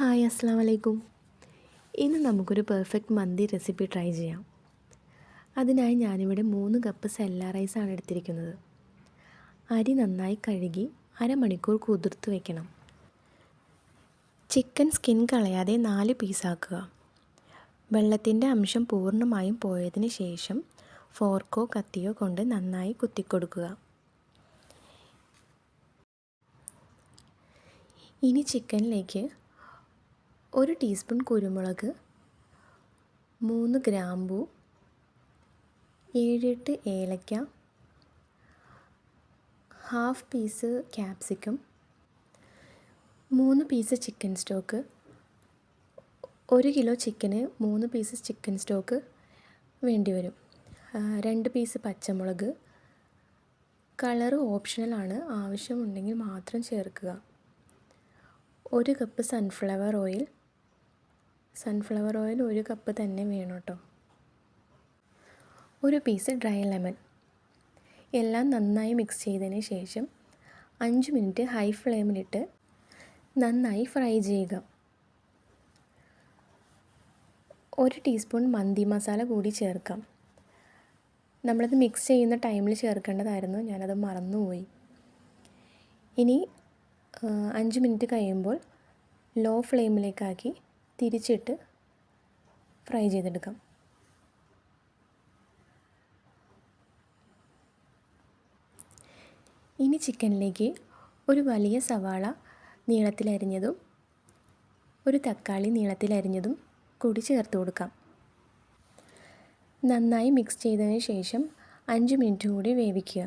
Hi അസ്സാം വലൈക്കും ഇന്ന് നമുക്കൊരു പെർഫെക്റ്റ് മന്തി റെസിപ്പി ട്രൈ ചെയ്യാം. അതിനായി ഞാനിവിടെ മൂന്ന് കപ്പ് സെല്ല റൈസാണ് എടുത്തിരിക്കുന്നത്. അരി നന്നായി കഴുകി അരമണിക്കൂർ കുതിർത്ത് വെക്കണം. ചിക്കൻ സ്കിൻ കളയാതെ നാല് പീസാക്കുക വെള്ളത്തിന്റെ അംശം പൂർണമായും പോയതിന് ശേഷം ഫോർക്കോ കത്തിയോ കൊണ്ട് നന്നായി കുത്തിക്കൊടുക്കുക. ഇനി ചിക്കനിലേക്ക് ഒരു ടീസ്പൂൺ കുരുമുളക് മൂന്ന് ഗ്രാമ്പു ഏഴെട്ട് ഏലക്ക ഹാഫ് പീസ് ക്യാപ്സിക്കം മൂന്ന് പീസ് ചിക്കൻ സ്റ്റോക്ക് ഒരു കിലോ ചിക്കന് മൂന്ന് പീസ് ചിക്കൻ സ്റ്റോക്ക് വേണ്ടി വരും. രണ്ട് പീസ് പച്ചമുളക്. കളറ് ഓപ്ഷണലാണ് ആവശ്യമുണ്ടെങ്കിൽ മാത്രം ചേർക്കുക. ഒരു cup sunflower oil sunflower oil ഒരു കപ്പ് തന്നെ വേണം കേട്ടോ ഒരു പീസ് ഡ്രൈ ലെമൺ എല്ലാം നന്നായി മിക്സ് ചെയ്തതിന് ശേഷം അഞ്ച് മിനിറ്റ് ഹൈ ഫ്ലെയിമിലിട്ട് നന്നായി ഫ്രൈ ചെയ്യുക. ഒരു ടീസ്പൂൺ മന്തി മസാല കൂടി ചേർക്കാം. നമ്മളത് മിക്സ് ചെയ്യുന്ന ടൈമിൽ ചേർക്കേണ്ടതായിരുന്നു. ഞാനത് മറന്നുപോയി ഇനി അഞ്ച് മിനിറ്റ് കഴിയുമ്പോൾ ലോ ഫ്ലെയിമിലേക്കാക്കി തിരിച്ചിട്ട് ഫ്രൈ ചെയ്തെടുക്കാം. ഇനി ചിക്കനിലേക്ക് ഒരു വലിയ സവാള നീളത്തിലരിഞ്ഞതും ഒരു തക്കാളി നീളത്തിലരിഞ്ഞതും കൂടി ചേർത്ത് കൊടുക്കാം. നന്നായി മിക്സ് ചെയ്തതിന് ശേഷം അഞ്ച് മിനിറ്റ് കൂടി വേവിക്കുക.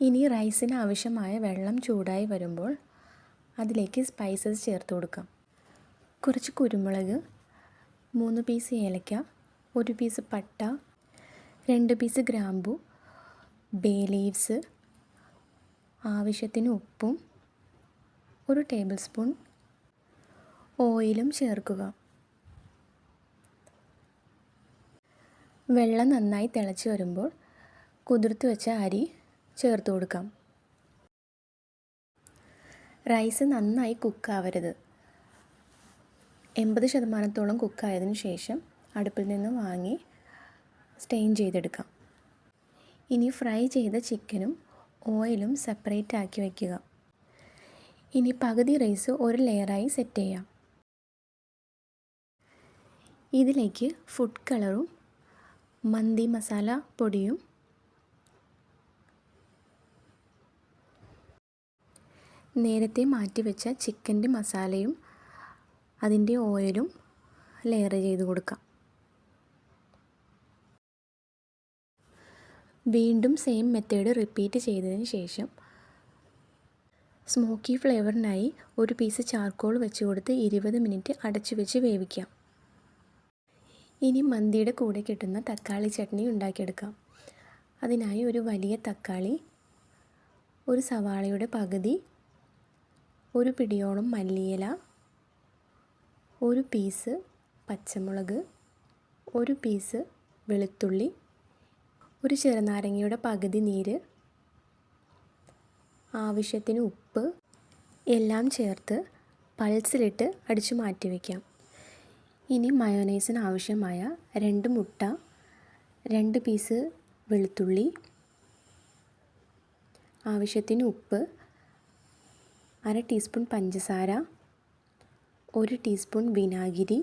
ഇനി റൈസിന് ആവശ്യമായ വെള്ളം ചൂടായി വരുമ്പോൾ അതിലേക്ക് സ്പൈസസ് ചേർത്ത് കൊടുക്കാം. കുറച്ച് കുരുമുളക് മൂന്ന് പീസ് ഏലക്ക ഒരു പീസ് പട്ട രണ്ട് പീസ് ഗ്രാമ്പു ബേ ലീവ്സ് ആവശ്യത്തിന് ഉപ്പും ഒരു ടേബിൾ സ്പൂൺ ഓയിലും ചേർക്കുക. വെള്ളം നന്നായി തിളച്ച് വരുമ്പോൾ കുതിർത്ത് വെച്ച അരി ചേർത്ത് കൊടുക്കാം. റൈസ് നന്നായി കുക്കാവരുത് എൺപത് ശതമാനത്തോളം കുക്കായതിനു ശേഷം അടുപ്പിൽ നിന്ന് വാങ്ങി സ്റ്റെയിൻ ചെയ്തെടുക്കാം. ഇനി ഫ്രൈ ചെയ്ത ചിക്കനും ഓയിലും സെപ്പറേറ്റ് ആക്കി വയ്ക്കുക ഇനി പകുതി റൈസ് ഒരു ലെയറായി സെറ്റ് ചെയ്യാം. ഇതിലേക്ക് ഫുഡ് കളറും മന്തി മസാല പൊടിയും നേരത്തെ മാറ്റിവെച്ച ചിക്കന്റെ മസാലയും അതിന്റെ ഓയിലും ലെയർ ചെയ്ത് കൊടുക്കാം. വീണ്ടും സെയിം മെത്തേഡ് റിപ്പീറ്റ് ചെയ്തതിന് ശേഷം സ്മോക്കി ഫ്ലേവറിനായി ഒരു പീസ് ചാർക്കോൾ വെച്ച് കൊടുത്ത് ഇരുപത് മിനിറ്റ് അടച്ചു വെച്ച് വേവിക്കാം. ഇനി മന്തിയുടെ കൂടെ കിട്ടുന്ന തക്കാളി ചട്നി ഉണ്ടാക്കിയെടുക്കാം. അതിനായി ഒരു വലിയ തക്കാളി ഒരു സവാളയുടെ പകുതി ഒരു പിടിയോളം മല്ലിയില ഒരു പീസ് പച്ചമുളക് ഒരു പീസ് വെളുത്തുള്ളി ഒരു ചെറുനാരങ്ങയുടെ പകുതി നീര് ആവശ്യത്തിന് ഉപ്പ് എല്ലാം ചേർത്ത് പൾസിലിട്ട് അടിച്ചു മാറ്റി വയ്ക്കാം ഇനി മയോനൈസിന് ആവശ്യമായ രണ്ട് മുട്ട രണ്ട് പീസ് വെളുത്തുള്ളി ആവശ്യത്തിന് ഉപ്പ് അര ടീസ്പൂൺ പഞ്ചസാര ഒരു ടീസ്പൂൺ വിനാഗിരി.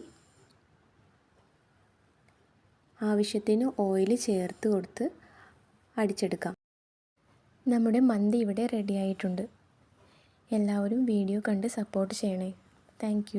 ആവശ്യത്തിന് ഓയിൽ ചേർത്ത് കൊടുത്ത് അടിച്ചെടുക്കാം. നമ്മുടെ മന്തി ഇവിടെ റെഡി ആയിട്ടുണ്ട്. എല്ലാവരും വീഡിയോ കണ്ട് സപ്പോർട്ട് ചെയ്യണേ. താങ്ക്